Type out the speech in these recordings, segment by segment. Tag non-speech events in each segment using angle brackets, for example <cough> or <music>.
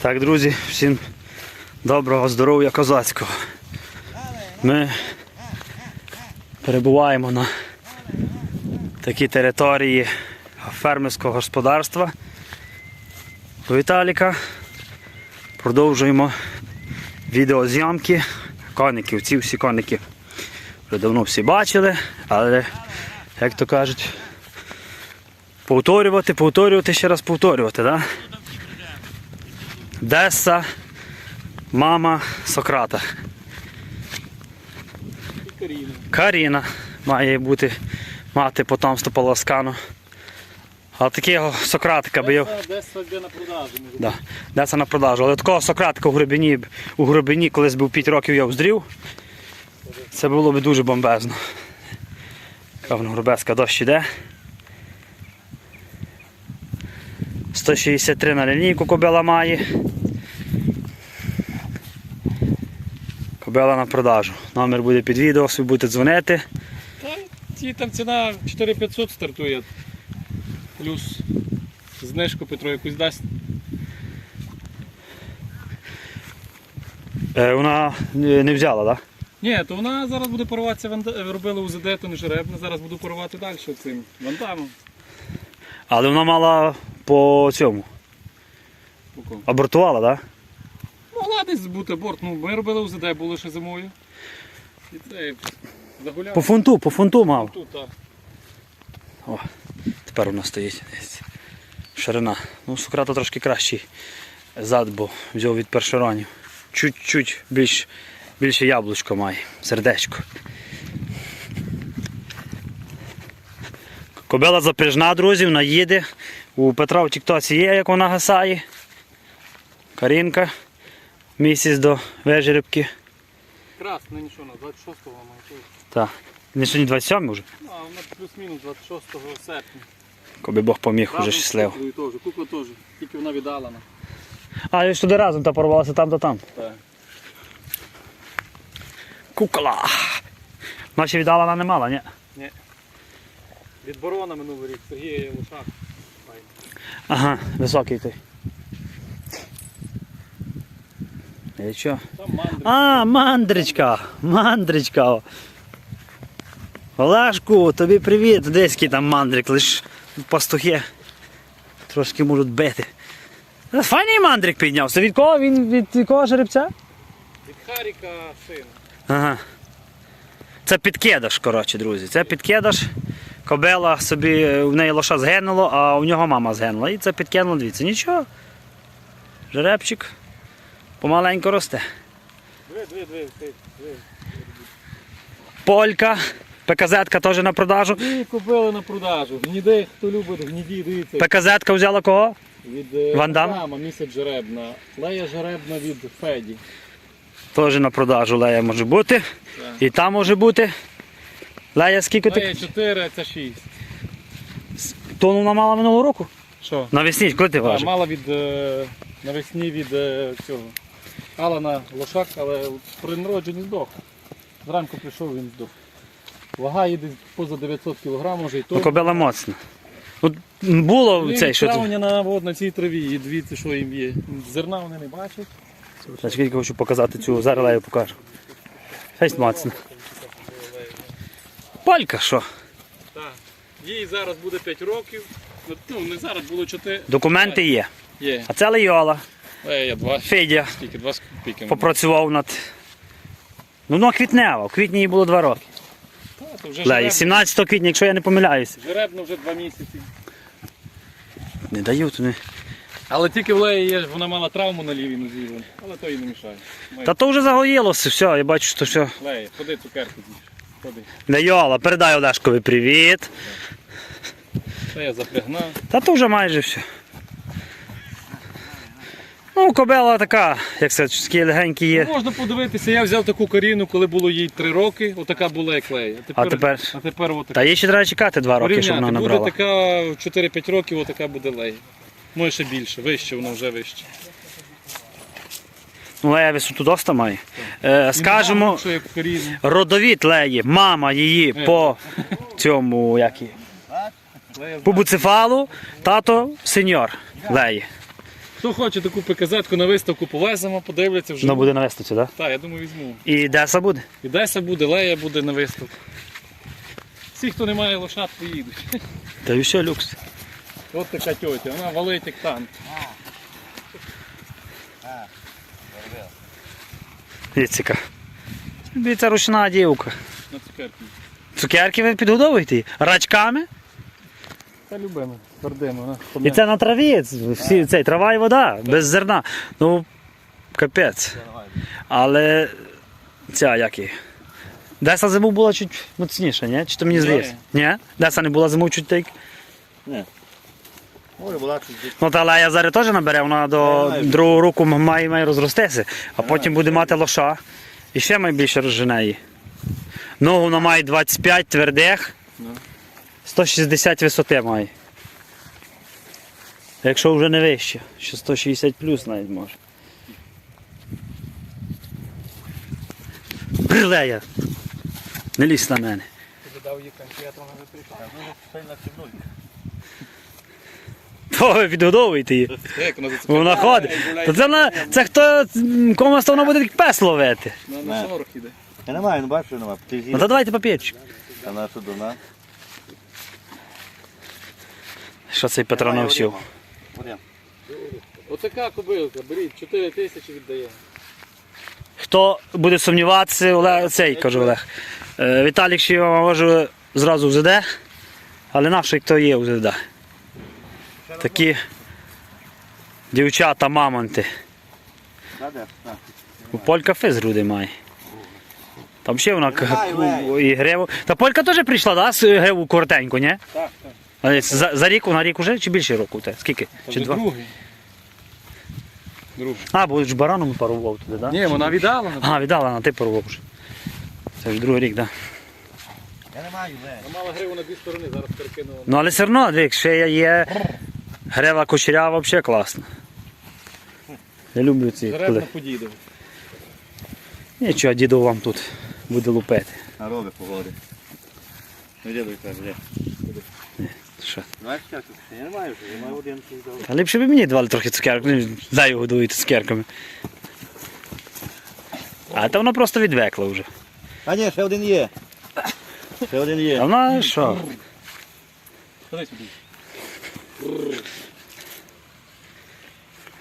Так, друзі, всім доброго здоров'я козацького. Ми перебуваємо на такій території фермерського господарства у Віталіка. Продовжуємо відеозйомки коників. Ці всі коники вже давно всі бачили, але, як то кажуть, повторювати, повторювати, ще раз повторювати? Да? Деса, мама Сократа. Каріна Каріна має бути мати потомство полоскану. А такого Сократика би я. Десь собі на продажу. Да. Деса на продажу. Але такого Сократика у глибині, у глибині, колись був 5 років я вздрів. Це було б дуже бомбезно. Кавно грубеска дощ іде. 163 на лінійку кобила має. Кобила на продажу. Номер буде під відео, собі будете дзвонити. Ці там ціна 4500 стартує. Плюс знижку Петро якусь дасть. Е, вона е, не взяла, так? Ні, то вона зараз буде паруватися, ванда- робили УЗД, то не жеребна, зараз буду парувати далі цим вантамом. Але вона мала по цьому. Боком. Абортувала, так? Да? Десь бути борт. Ну, ми робили УЗД, було ще зимою. І це загуляв. По фунту, по фунту мав. Тут, так. О, тепер вона стоїть. Дивіться. Ширина. Ну, Сократа трошки кращий зад, бо взяв від першеронів. Чуть-чуть більш, більше яблучко має, сердечко. Кобила запряжна, друзі, вона їде. У Петра в Тіктоці є, як вона гасає. Карінка. Місяць до вежеребки. Красне, нічого, на 26-го має. тут. Так. Не сьогодні 27 вже. Ну, а вона плюс-мінус 26 серпня. Коби Бог поміг, уже щасливо. куклою теж. Кукла теж. Тільки вона віддалена. А, і ж туди разом та порвалася там та там. Так. Кукола. Наші віддала вона не мала, ні? Від барона минулий рік Сергія Лошак. Ага, високий той. І що? А, мандричка! Мандричка! Олешку, тобі привіт! Десь який там мандрик, лиш пастухи трошки можуть бити. Е, Файний мандрик піднявся. Від кого? Він від якого жеребця? Від Харіка сина. Ага. Це підкидаш, коротше, друзі. Це підкидаш. Кобела собі, в неї лоша згинуло, а у нього мама згинула. І це підкинуло, дивіться. Нічого. Жеребчик помаленько росте. Диви, диви, диви, диви. Полька, ПКЗ-ка теж на продажу. Дві купили на продажу. Гніди, хто любить гніді, дивіться. ПКЗ-ка взяла кого? Від е, Ван Дамма? Дамма, місяць жеребна. Лея жеребна від Феді. Теж на продажу Лея може бути. Так. І там може бути. Лея скільки Лея ти? 4, це 6. То вона мала минулого року? Що? Навесні, коли ти А, мала від е, навесні від е, цього. Алана Лошак, але при народженні здох. Зранку прийшов, він здох. Вага їде поза 900 кг, може і Ну, то. кобила моцна. Ну, було цей, що травня на, от, на цій траві, і дивіться, що їм є. Зерна вони не бачать. Я тільки хочу показати цю, зараз Лею покажу. Фесть моцна. Полька що? Так. Їй зараз буде 5 років. Ну, не зараз було 4. Документи є. Є. А це Лейола, Е, я два. Федя Скільки? Два копійки. попрацював над. Ну, ну квітнева, в квітні їй було два роки. Та, то вже Леї, жеребно, 17 квітня, якщо я не помиляюсь. жеребно вже 2 місяці. Не дають вони. Але тільки в Леї є, вона мала травму на лівій нозі, вон. але то їй не мішає. Має. Та то вже загоїлося, все, я бачу, що все. Лея, ходи цукерку з'їж. Ходи. Лейола, передай Олешкові привіт. Лея запрягна. Та то вже майже все. Ну, кобела така, як це, такі легенькі є. Ну, можна подивитися, я взяв таку коріну, коли було їй 3 роки, отака була як Лея. А тепер? а тепер отака. Та їй ще треба чекати два роки, щоб вона Порівняти, набрала. буде така 4-5 років, отака буде Лея. Може ще більше, вище, вона вже вище. Ну, Лея висоту доста має. Е, скажемо, родовід Леї, мама її Е. по цьому, як її, по буцефалу, тато сеньор Леї. Хто хоче таку ПКЗ-ку на виставку повеземо, подивляться вже. Воно буде на виставці, так? Так, я думаю, візьму. І Деса буде? І Деся буде, Лея буде на виставку. Всі, хто не має лошад, поїдуть. Та і все, люкс. От така тьотя, вона валить як танк. Дивіться. Це ручна дівка. На цукерки. Цукерки ви підгодовуєте? її? Рачками? Та любимо, твердимо. І це на траві, всі, цей, трава і вода, без зерна. Ну, капець. Але ця як її? Деса зиму була чуть моцніша, ні? Чи то мені Ні. здається? Ні? Деса не була зиму чуть так. Була чуть Ну та Лея зараз теж набере, вона до Я другого року має, має розростися, а потім буде мати лоша. І ще найбільше розжене її. Ногу вона має 25 твердих, Ну. 160 висоти має. Якщо вже не вище, ще 160 плюс навіть може. Брилея! Не лізь на мене. Дав їй конфету, вона вже прийшла. сильно цибулька. То ви підгодовуєте її. Як вона зацепила? Вона ходить. Та це, вона, це хто комусь то вона буде як пес ловити. На, 40 іде. Я не маю, не бачу, нема. Ти Ну то давайте папірчик. А на що до нас? Що цей Петро навсів? Отака кобилка, беріть, 4 тисячі віддає. Хто буде сумніватися, Олег, цей кажу Олег. Е, Віталік ще його може зразу в ЗД, але наш хто є у ЗД. Такі дівчата, мамонти. У Полька физ груди має. Там ще вона к- і гриву. Та Полька теж прийшла, да, з гриву коротеньку, ні? Так, так. Але За, за рік, на рік уже чи більше року? Те? Скільки? Чи вже два? другий. Другий. А, бо ж бараном парував туди, так? Да? Ні, вона віддала. А, віддала, на ти парував вже. Це вже другий рік, так. Да. Я не маю, не. Вона мала гриву на дві сторони, зараз перекинула. Ну але все одно, дивік, шея є. Грева кучерява взагалі класна. Я люблю ці. Жеребна Коли... подійде. Нічого, діду вам тут буде лупити. А роби погоди. Ну діду каже, де? Що? Я не маю вже, я маю один. Та ліпше б мені давали трохи цукерок, ну, дай його годуєте цукерками. А то вона просто відвекла вже. А ні, ще один є. Ще один є. А є. вона що? Ходи сюди.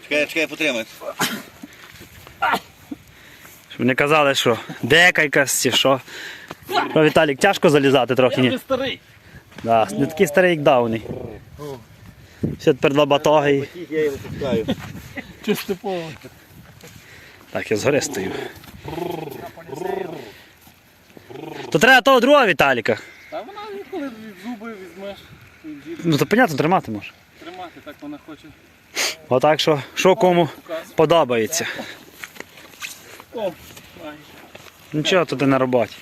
Чекай, чекай, потримай. Щоб не казали, що дека якась чи що. Що, Віталік, тяжко залізати трохи, Я ні? вже старий. Да, не такий старий, як давний. Все тепер два батоги. я його пускаю. Чисто поле. Так, я згори стою. То треба того другого Віталіка. Та вона коли зуби візьмеш, Ну то понятно, тримати може. тримати, так вона хоче. Отак що, що кому подобається. О. Нічого, то ти на роботі.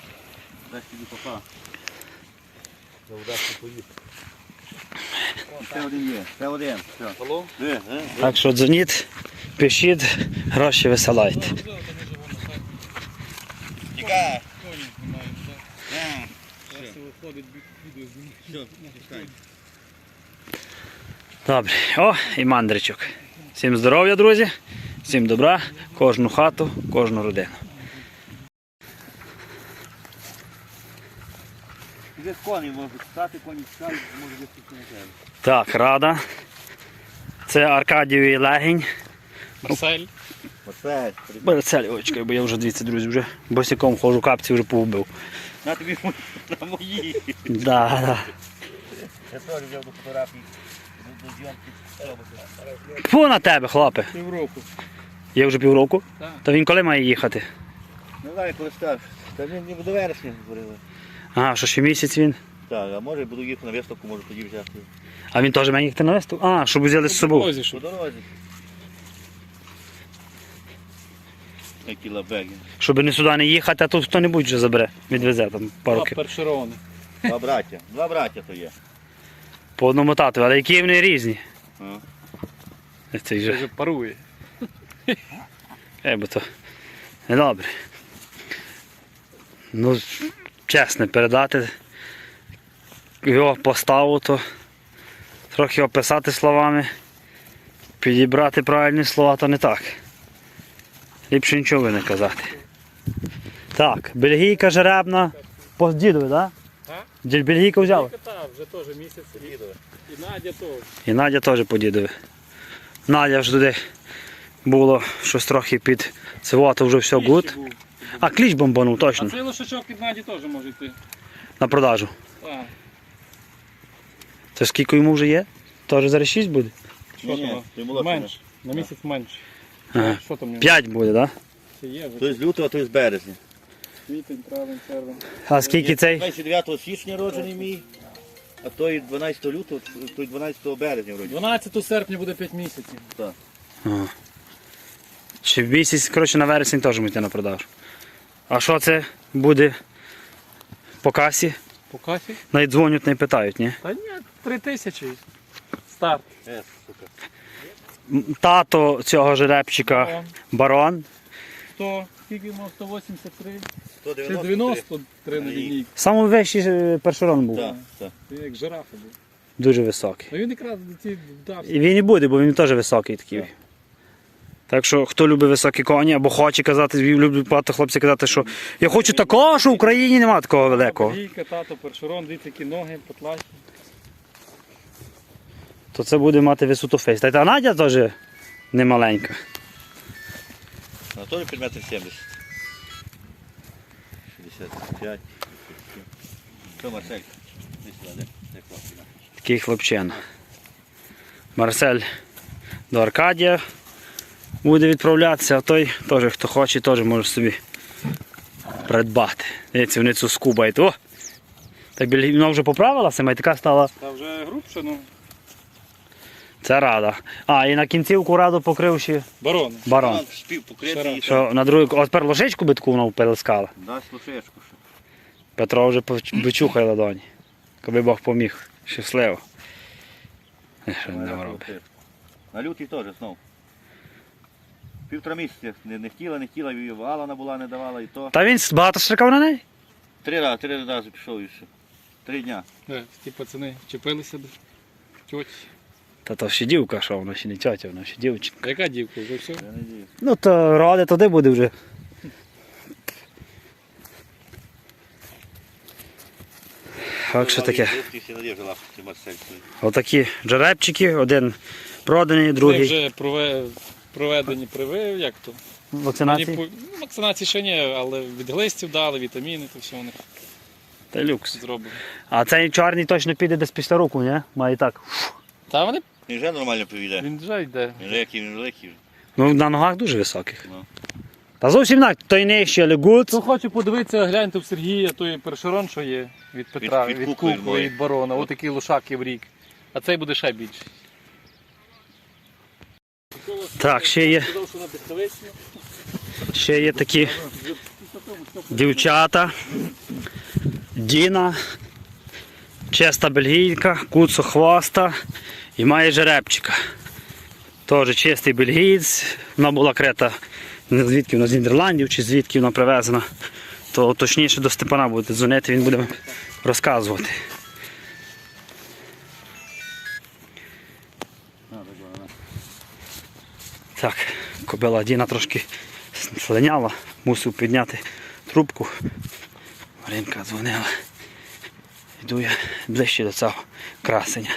Дай тобі попа. Один є, один. Алло? Де, е? Так що дзвоніть, пишіть, гроші висилайте. Добре. О, і мандричок. Всім здоров'я, друзі, всім добра, кожну хату, кожну родину. Де коні можуть стати, коні чекають, може бути тут не треба. Так, рада. Це Аркадієвий легень. Марсель. Оце, Берецель, ой, чекай, бо я вже дивіться, друзі, вже босиком ходжу, капці вже повбив. на тобі <laughs> на мої. Да, да. Я теж взяв до фотографії, до, зйомки. Фу на тебе, хлопе. Півроку. Є вже півроку. Так. То він коли має їхати? Не знаю, коли скажеш. Та він ніби до вересня говорили. Ага, що ще місяць він. Так, а може буду їхати на виставку, може тоді взяти. А він теж має їхати на виставку? А, щоб взяли з собою. Дорозі, По щоб. дорозі. Які лабеги. Щоб не сюди не їхати, а тут хто-небудь вже забере, відвезе там пару Два кіл. першерони. Два браття. Два браття то є. По одному тату, але які вони різні. А. Це Це вже, вже парує. е, бо то недобре. Ну, чесно, передати його поставу, то трохи описати словами. Підібрати правильні слова, то не так. Ліпше нічого не казати. Так, бельгійка жеребна. По дідові, так? Да? Бельгійка взяла. Кота вже теж місяць їдали. І Надя теж. І Надя теж по дідові. Надя ж туди було щось трохи під цього, то вже все гуд. А кліч бомбанув А точно. цей лошачок від Наді теж може йти. На продажу. Так. Це скільки йому вже є? Теж зараз 6 буде? Що Ні, ні, там? ти Менше. На місяць менше. Ага. Що там? у нього? 5 буде, так? Це є вже. То з лютого, то з березня. Квітень, травень, червень. А скільки цей? 29 січня роджений мій, а той 12 лютого, той 12 березня вроді. 12 серпня буде 5 місяців. Ага. Чи в місяць, коротше, на вересень теж ми йти на продажу. А що це буде по касі? По касі? Навіть дзвонять, не питають, ні? Та ні, 3 тисячі. Старт. Е, сука. Тато цього жеребчика Барон. барон. 100, скільки йому 183? Чи 193. 93 на лінійці. Найвищий е, першерон був. Так, так. Це як жирафа був. Дуже високий. Ну він якраз до ці вдався. І він і буде, бо він теж високий такий. Так. Так що хто любить високі коні або хоче казати, люблять багато хлопців казати, що я хочу такого, що в Україні немає такого великого. Гійка, тато, першерон, дивіться, які ноги, потлаті. То це буде мати висоту фейс. Та й та Надя теж не маленька. А теж під метр 70. 65. Що, Марсель? Такий хлопчина. Марсель до Аркадія буде відправлятися, а той теж, хто хоче, теж може собі придбати. Дивіться, вони цю скубають. О! Так біль- вона вже поправилася, май така стала. Та вже грубше, ну. Це рада. А, і на кінцівку раду покрив ще Барон. барон. Спів Що на другу, от тепер ложечку би таку вона перелискала. Дасть лошечку. ще. Петро вже поч- вичухає ладоні. Коби Бог поміг. Щасливо. Е, Що він там робить? На лютий теж знов. Півтора місяця не, не хотіла, не хотіла, і Алана була, не давала і то. Та він багато штрикав на неї? Три рази, три рази пішов і все. Три дня. Е, Ті пацани чепилися до тьоті. Та то ще дівка, що вона ще не тьотя, вона ще дівчинка. Яка дівка, вже все? Я не дію. Ну то роди туди буде вже. Так що таке. Ти Марсель. Отакі джеребчики, один проданий, Вони другий. вже прове- проведені привив, як то? Вакцинації. Маніпу- ну, Вакцинації ще ні, але від глистів дали, вітаміни, то все у них Та люкс. зроблено. А цей чорний точно піде десь після руку, ні? Має так. Та вони, Він вже нормально повіде. він вже йде. Він великий, він великий. Ну на ногах дуже високих. Ну. Та зовсім так, той нижче, але гуд. Хто хоче подивитися, гляньте в Сергія, той першерон, що є від Петра, від від, кукли кукли, від барона. Отакий лошак є в рік. А цей буде ще більший. Так, ще є, ще є такі дівчата. Діна, чиста бельгійка, куцо хвоста і має жеребчика. Теж чистий бельгієць. Вона була крета звідки вона з Нідерландів чи звідки вона привезена. То точніше до Степана буде дзвонити, він буде розказувати. Так, кобила Діна трошки слиняла, мусив підняти трубку. Маринка дзвонила. Йду я ближче до цього красення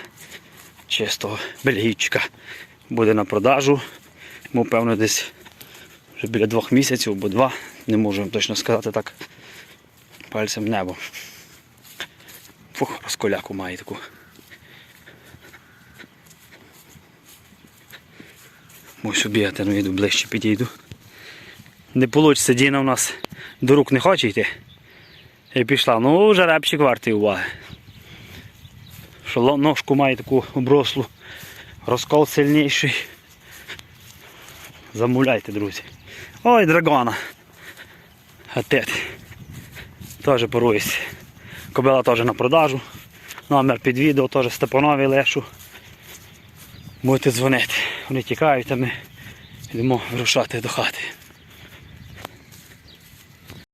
чистого бельгійчика. Буде на продажу. Йому, певно, десь вже біля двох місяців або два. Не можу вам точно сказати так. Пальцем небо. Фух, розколяку має таку. Мушу бігати, ну йду ближче підійду. Не вийде, Діна у нас до рук не хоче йти. І пішла. Ну, жеребчик вартий уваги. Що ножку має таку оброслу. Розкол сильніший. Замовляйте, друзі. Ой, драгона. Гатет. Теж порується. Кобила теж на продажу. Номер під відео теж Степанові лешу. Будете дзвонити. Вони тікають, а ми йдемо вирушати до хати.